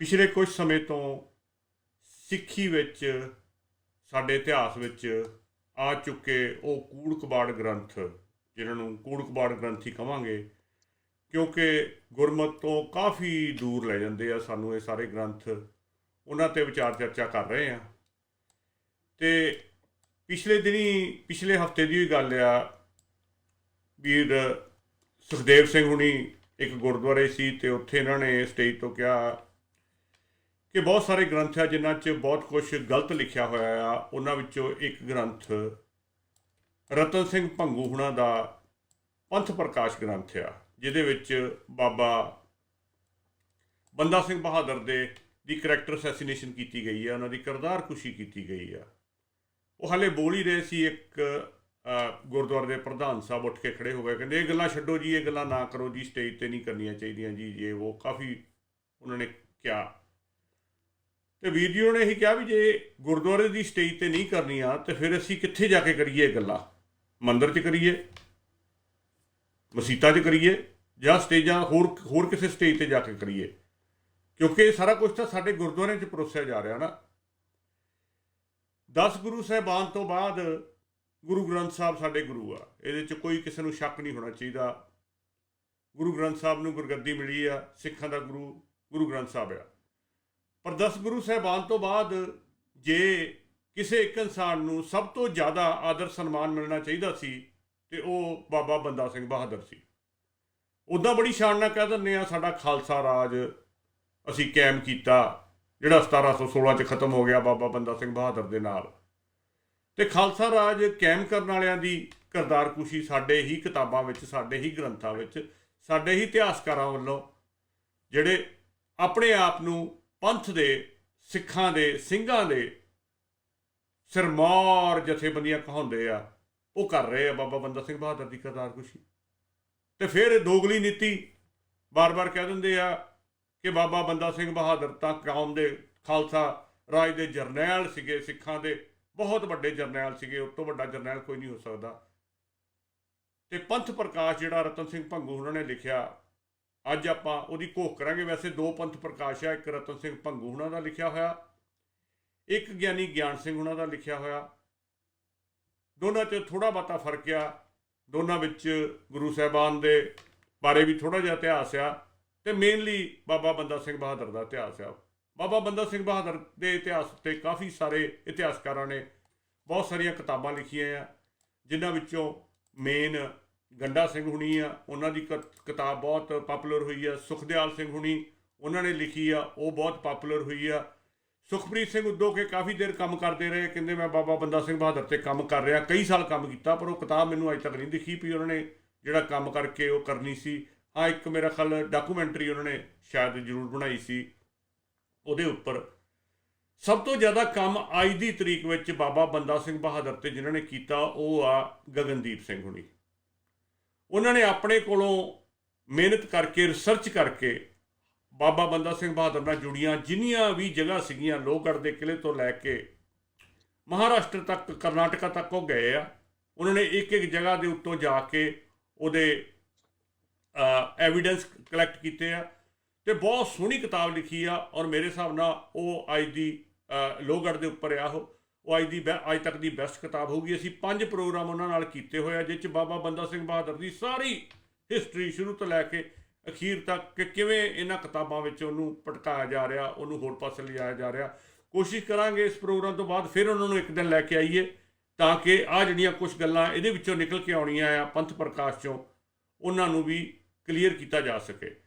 ਪਿਛਲੇ ਕੁਝ ਸਮੇਂ ਤੋਂ ਸਿੱਖੀ ਵਿੱਚ, ਸਾਡੇ ਇਤਿਹਾਸ ਵਿੱਚ ਆ ਚੁੱਕੇ ਉਹ ਕੂੜ ਕਬਾੜ ਗ੍ਰੰਥ, ਜਿਨ੍ਹਾਂ ਨੂੰ ਕੂੜ ਕਬਾੜ ਗ੍ਰੰਥ ਹੀ ਕਵਾਂਗੇ, ਕਿਉਂਕਿ ਗੁਰਮਤ ਤੋਂ ਕਾਫੀ ਦੂਰ ਲੈ ਜਾਂਦੇ ਆ ਸਾਨੂੰ ਇਹ ਸਾਰੇ ਗ੍ਰੰਥ। ਉਹਨਾਂ ਤੇ ਵਿਚਾਰ ਚਰਚਾ ਕਰ ਰਹੇ ਆ। ਤੇ ਪਿਛਲੇ ਦਿਨੀ, ਪਿਛਲੇ ਹਫ਼ਤੇ ਦੀ ਵੀ ਗੱਲ ਆ, ਵੀਰ ਸੁਖਦੇਵ ਸਿੰਘ ਹੁਣੀ ਇੱਕ ਗੁਰਦੁਆਰੇ ਸੀ ਤੇ ਉੱਥੇ ਇਹਨਾਂ ਨੇ ਸਟੇਜ ਤੋਂ ਕਿਹਾ ਕਿ ਬਹੁਤ ਸਾਰੇ ਗ੍ਰੰਥ ਆ ਜਿਨ੍ਹਾਂ 'ਚ ਬਹੁਤ ਕੁਝ ਗਲਤ ਲਿਖਿਆ ਹੋਇਆ ਆ। ਉਹਨਾਂ ਵਿੱਚੋਂ ਇੱਕ ਗ੍ਰੰਥ ਰਤਨ ਸਿੰਘ ਭੰਗੂ ਹੁਣਾਂ ਦਾ ਪੰਥ ਪ੍ਰਕਾਸ਼ ਗ੍ਰੰਥ ਆ, ਜਿਹਦੇ ਵਿੱਚ ਬਾਬਾ ਬੰਦਾ ਸਿੰਘ ਬਹਾਦਰ ਦੇ ਦੀ ਕਰੈਕਟਰ ਅਸੈਸੀਨੇਸ਼ਨ ਕੀਤੀ ਗਈ ਆ, ਉਹਨਾਂ ਦੀ ਕਿਰਦਾਰ ਕੁਸ਼ੀ ਕੀਤੀ ਗਈ ਆ। ਉਹ ਹਾਲੇ ਬੋਲ ਹੀ ਰਹੇ ਸੀ ਇੱਕ ਗੁਰਦੁਆਰੇ ਦੇ ਪ੍ਰਧਾਨ ਸਾਹਿਬ ਉੱਠ ਕੇ ਖੜੇ ਹੋ ਗਏ, ਕਹਿੰਦੇ, ਇਹ ਗੱਲਾਂ ਛੱਡੋ ਜੀ, ਇਹ ਗੱਲਾਂ ਨਾ ਕਰੋ ਜੀ ਸਟੇਜ ਤੇ ਨਹੀਂ ਕਰਨੀਆਂ ਚਾਹੀਦੀਆਂ ਜੀ ਇਹ ਉਹ ਕਾਫੀ ਉਹਨਾਂ ਨੇ ਕਿਹਾ। ਤੇ ਵੀਰ ਜੀ ਉਹਨੇ ਇਹੀ ਕਿਹਾ ਵੀ ਜੇ ਗੁਰਦੁਆਰੇ ਦੀ ਸਟੇਜ ਤੇ ਨਹੀਂ ਕਰਨੀ ਆ, ਤੇ ਫਿਰ ਅਸੀਂ ਕਿੱਥੇ ਜਾ ਕੇ ਕਰੀਏ ਇਹ ਗੱਲਾਂ? ਮੰਦਿਰ 'ਚ ਕਰੀਏ? ਮਸੀਤਾਂ 'ਚ ਕਰੀਏ? ਜਾਂ ਸਟੇਜਾਂ ਹੋਰ ਹੋਰ ਕਿਸੇ ਸਟੇਜ ਤੇ ਜਾ ਕੇ ਕਰੀਏ? ਕਿਉਂਕਿ ਇਹ ਸਾਰਾ ਕੁਝ ਤਾਂ ਸਾਡੇ ਗੁਰਦੁਆਰਿਆਂ 'ਚ ਪਰੋਸਿਆ ਜਾ ਰਿਹਾ ਨਾ। 10 ਗੁਰੂ ਸਾਹਿਬਾਨ ਤੋਂ ਬਾਅਦ ਗੁਰੂ ਗ੍ਰੰਥ ਸਾਹਿਬ ਸਾਡੇ ਗੁਰੂ ਆ। ਇਹਦੇ 'ਚ ਕੋਈ ਕਿਸੇ ਨੂੰ ਸ਼ੱਕ ਨਹੀਂ ਹੋਣਾ ਚਾਹੀਦਾ। ਗੁਰੂ ਗ੍ਰੰਥ ਸਾਹਿਬ ਨੂੰ ਗੁਰਗੱਦੀ ਮਿਲੀ ਆ, ਸਿੱਖਾਂ ਦਾ ਗੁਰੂ ਗੁਰੂ ਗ੍ਰੰਥ ਸਾਹਿਬ ਆ। ਪਰ 10 ਗੁਰੂ ਸਾਹਿਬਾਨ ਤੋਂ ਬਾਅਦ ਜੇ ਕਿਸੇ ਇੱਕ ਇਨਸਾਨ ਨੂੰ ਸਭ ਤੋਂ ਜ਼ਿਆਦਾ ਆਦਰ ਸਨਮਾਨ ਮਿਲਣਾ ਚਾਹੀਦਾ ਸੀ, ਤੇ ਉਹ ਬਾਬਾ ਬੰਦਾ ਸਿੰਘ ਬਹਾਦਰ ਸੀ। ਉਦਾਂ ਬੜੀ ਸ਼ਾਨ ਨਾਲ ਕਹਿ ਦਿੰਦੇ ਆ, ਸਾਡਾ ਖਾਲਸਾ ਰਾਜ ਅਸੀਂ ਕਾਇਮ ਕੀਤਾ, ਜਿਹੜਾ 1716 ਚ ਖਤਮ ਹੋ ਗਿਆ ਬਾਬਾ ਬੰਦਾ ਸਿੰਘ ਬਹਾਦਰ ਦੇ ਨਾਲ। ਤੇ ਖਾਲਸਾ ਰਾਜ ਕਾਇਮ ਕਰਨ ਵਾਲਿਆਂ ਦੀ ਕਰਤਾਰ ਕੁਸ਼ੀ ਸਾਡੇ ਹੀ ਕਿਤਾਬਾਂ ਵਿੱਚ, ਸਾਡੇ ਹੀ ਗ੍ਰੰਥਾਂ ਵਿੱਚ, ਸਾਡੇ ਹੀ ਇਤਿਹਾਸਕਾਰਾਂ ਵੱਲੋਂ, ਜਿਹੜੇ ਆਪਣੇ ਆਪ ਨੂੰ ਪੰਥ ਦੇ, ਸਿੱਖਾਂ ਦੇ, ਸਿੰਘਾਂ ਦੇ ਸਿਰਮੌਰ ਜਥੇਬੰਦੀਆਂ ਕਹਾਉਂਦੇ ਆ, ਉਹ ਕਰ ਰਹੇ ਆ ਬਾਬਾ ਬੰਦਾ ਸਿੰਘ ਬਹਾਦਰ ਦੀ ਕਰਤਾਰ ਕੁਸ਼ੀ। ਤੇ ਫਿਰ ਦੋਗਲੀ ਨੀਤੀ ਬਾਰ-ਬਾਰ ਕਹਿ ਦਿੰਦੇ ਆ ਕਿ ਬਾਬਾ ਬੰਦਾ ਸਿੰਘ ਬਹਾਦਰ ਤਾਂ ਕੌਮ ਦੇ ਖਾਲਸਾ ਰਾਜ ਦੇ ਜਰਨੈਲ ਸੀਗੇ, ਸਿੱਖਾਂ ਦੇ ਬਹੁਤ ਵੱਡੇ ਜਰਨੈਲ ਸੀਗੇ ਉਸ ਤੋਂ ਵੱਡਾ ਜਰਨੈਲ ਕੋਈ ਨਹੀਂ ਹੋ ਸਕਦਾ। ਤੇ ਪੰਥ ਪ੍ਰਕਾਸ਼ ਜਿਹੜਾ ਰਤਨ ਸਿੰਘ ਭੰਗੂ ਉਹਨਾਂ ਨੇ ਲਿਖਿਆ ਅੱਜ ਆਪਾਂ ਉਹਦੀ ਘੋਖ ਕਰਾਂਗੇ। ਵੈਸੇ ਦੋ ਪੰਥ ਪ੍ਰਕਾਸ਼ ਆ, ਇੱਕ ਰਤਨ ਸਿੰਘ ਭੰਗੂ ਉਹਨਾਂ ਦਾ ਲਿਖਿਆ ਹੋਇਆ, ਇੱਕ ਗਿਆਨੀ ਗਿਆਨ ਸਿੰਘ ਉਹਨਾਂ ਦਾ ਲਿਖਿਆ ਹੋਇਆ। ਦੋਨਾਂ 'ਚ ਥੋੜਾ ਬਾਤਾ ਫ਼ਰਕ ਆ। ਦੋਨਾਂ ਵਿੱਚ ਗੁਰੂ ਸਾਹਿਬਾਨ ਦੇ ਬਾਰੇ ਵੀ ਥੋੜਾ ਜਿਹਾ ਇਤਿਹਾਸ ਆ ਤੇ ਮੇਨਲੀ ਬਾਬਾ ਬੰਦਾ ਸਿੰਘ ਬਹਾਦਰ ਦਾ ਇਤਿਹਾਸ ਆ। ਬਾਬਾ ਬੰਦਾ ਸਿੰਘ ਬਹਾਦਰ ਦੇ ਇਤਿਹਾਸ ਉੱਤੇ ਕਾਫੀ ਸਾਰੇ ਇਤਿਹਾਸਕਾਰਾਂ ਨੇ ਬਹੁਤ ਸਾਰੀਆਂ ਕਿਤਾਬਾਂ ਲਿਖੀਆਂ ਆ, ਜਿਨ੍ਹਾਂ ਵਿੱਚੋਂ ਮੇਨ ਗੰਡਾ ਸਿੰਘ ਹੁਣੀ ਆ, ਉਹਨਾਂ ਦੀ ਕ- ਕਿਤਾਬ ਬਹੁਤ ਪਪੂਲਰ ਹੋਈ ਆ, ਸੁਖਦਿਆਲ ਸਿੰਘ ਹੁਣੀ, ਉਹਨਾਂ ਨੇ ਲਿਖੀ ਆ, ਉਹ ਬਹੁਤ ਪਪੂਲਰ ਹੋਈ ਆ। ਸੁਖਪ੍ਰੀਤ ਸਿੰਘ ਉਦੋਂ ਕੇ ਕਾਫੀ ਦੇਰ ਕੰਮ ਕਰਦੇ ਰਹੇ, ਕਹਿੰਦੇ ਮੈਂ ਬਾਬਾ ਬੰਦਾ ਸਿੰਘ ਬਹਾਦਰ ਤੇ ਕੰਮ ਕਰ ਰਿਹਾ, ਕਈ ਸਾਲ ਕੰਮ ਕੀਤਾ, ਪਰ ਉਹ ਕਿਤਾਬ ਮੈਨੂੰ ਅਜੇ ਤੱਕ ਨਹੀਂ ਦਿਖੀ ਵੀ ਉਹਨਾਂ ਨੇ ਜਿਹੜਾ ਕੰਮ ਕਰਕੇ ਉਹ ਕਰਨੀ ਸੀ। ਹਾਂ, ਇੱਕ ਮੇਰਾ ਖਿਆਲ ਡਾਕੂਮੈਂਟਰੀ ਉਹਨਾਂ ਨੇ ਸ਼ਾਇਦ ਜ਼ਰੂਰ ਬਣਾਈ ਸੀ, ਉਹਦੇ ਉੱਪਰ। ਸਭ ਤੋਂ ਜ਼ਿਆਦਾ ਕੰਮ ਅੱਜ ਦੀ ਤਰੀਕ ਵਿੱਚ ਬਾਬਾ ਬੰਦਾ ਸਿੰਘ ਬਹਾਦਰ ਤੇ ਜਿਨ੍ਹਾਂ ਨੇ ਕੀਤਾ, ਉਹ ਆ ਗਗਨਦੀਪ ਸਿੰਘ ਹੁਣੀ। ਉਹਨਾਂ ਨੇ ਆਪਣੇ ਕੋਲੋਂ ਮਿਹਨਤ ਕਰਕੇ ਰਿਸਰਚ ਕਰਕੇ ਬਾਬਾ ਬੰਦਾ ਸਿੰਘ ਬਹਾਦਰ ਨਾਲ ਜੁੜੀਆਂ ਜਿੰਨੀਆਂ ਵੀ ਜਗ੍ਹਾ ਸੀਗੀਆਂ ਲੋਹਗੜ੍ਹ ਦੇ ਕਿਲੇ ਤੋਂ ਲੈ ਕੇ ਮਹਾਰਾਸ਼ਟਰ ਤੱਕ, ਕਰਨਾਟਕਾ ਤੱਕ ਉਹ ਗਏ ਆ। ਉਹਨਾਂ ਨੇ ਇੱਕ ਇੱਕ ਜਗ੍ਹਾ ਦੇ ਉੱਤੋਂ ਜਾ ਕੇ ਉਹਦੇ ਐਵੀਡੈਂਸ ਕਲੈਕਟ ਕੀਤੇ ਆ ਤੇ ਬਹੁਤ ਸੋਹਣੀ ਕਿਤਾਬ ਲਿਖੀ ਆ ਔਰ ਮੇਰੇ ਹਿਸਾਬ ਨਾਲ ਉਹ ਅੱਜ ਦੀ ਲੋਹਗੜ੍ਹ ਦੇ ਉੱਪਰ ਆ ਉਹ। ਉਹ ਅੱਜ ਦੀ ਬੈ- ਅੱਜ ਤੱਕ ਦੀ ਬੈਸਟ ਕਿਤਾਬ ਹੋਊਗੀ। ਅਸੀਂ ਪੰਜ ਪ੍ਰੋਗਰਾਮ ਉਹਨਾਂ ਨਾਲ ਕੀਤੇ ਹੋਏ ਆ ਜਿਸ ਚ ਬਾਬਾ ਬੰਦਾ ਸਿੰਘ ਬਹਾਦਰ ਦੀ ਸਾਰੀ ਹਿਸਟਰੀ ਸ਼ੁਰੂ ਤੋਂ ਲੈ ਕੇ ਅਖੀਰ ਤੱਕ ਕਿ ਕਿਵੇਂ ਇਹਨਾਂ ਕਿਤਾਬਾਂ ਵਿੱਚ ਉਹਨੂੰ ਪਟਕਾਇਆ ਜਾ ਰਿਹਾ, ਉਹਨੂੰ ਹੋਰ ਪਾਸੇ ਲਿਜਾਇਆ ਜਾ ਰਿਹਾ। ਕੋਸ਼ਿਸ਼ ਕਰਾਂਗੇ ਇਸ ਪ੍ਰੋਗਰਾਮ ਤੋਂ ਬਾਅਦ ਫਿਰ ਉਹਨਾਂ ਨੂੰ ਇੱਕ ਦਿਨ ਲੈ ਕੇ ਆਈਏ, ਤਾਂ ਕਿ ਆ ਜਿਹੜੀਆਂ ਕੁਝ ਗੱਲਾਂ ਇਹਦੇ ਵਿੱਚੋਂ ਨਿਕਲ ਕੇ ਆਉਣੀਆਂ ਆ, ਪੰਥ ਪ੍ਰਕਾਸ਼ ਚੋਂ, ਉਹਨਾਂ ਨੂੰ ਵੀ ਕਲੀਅਰ ਕੀਤਾ ਜਾ ਸਕੇ।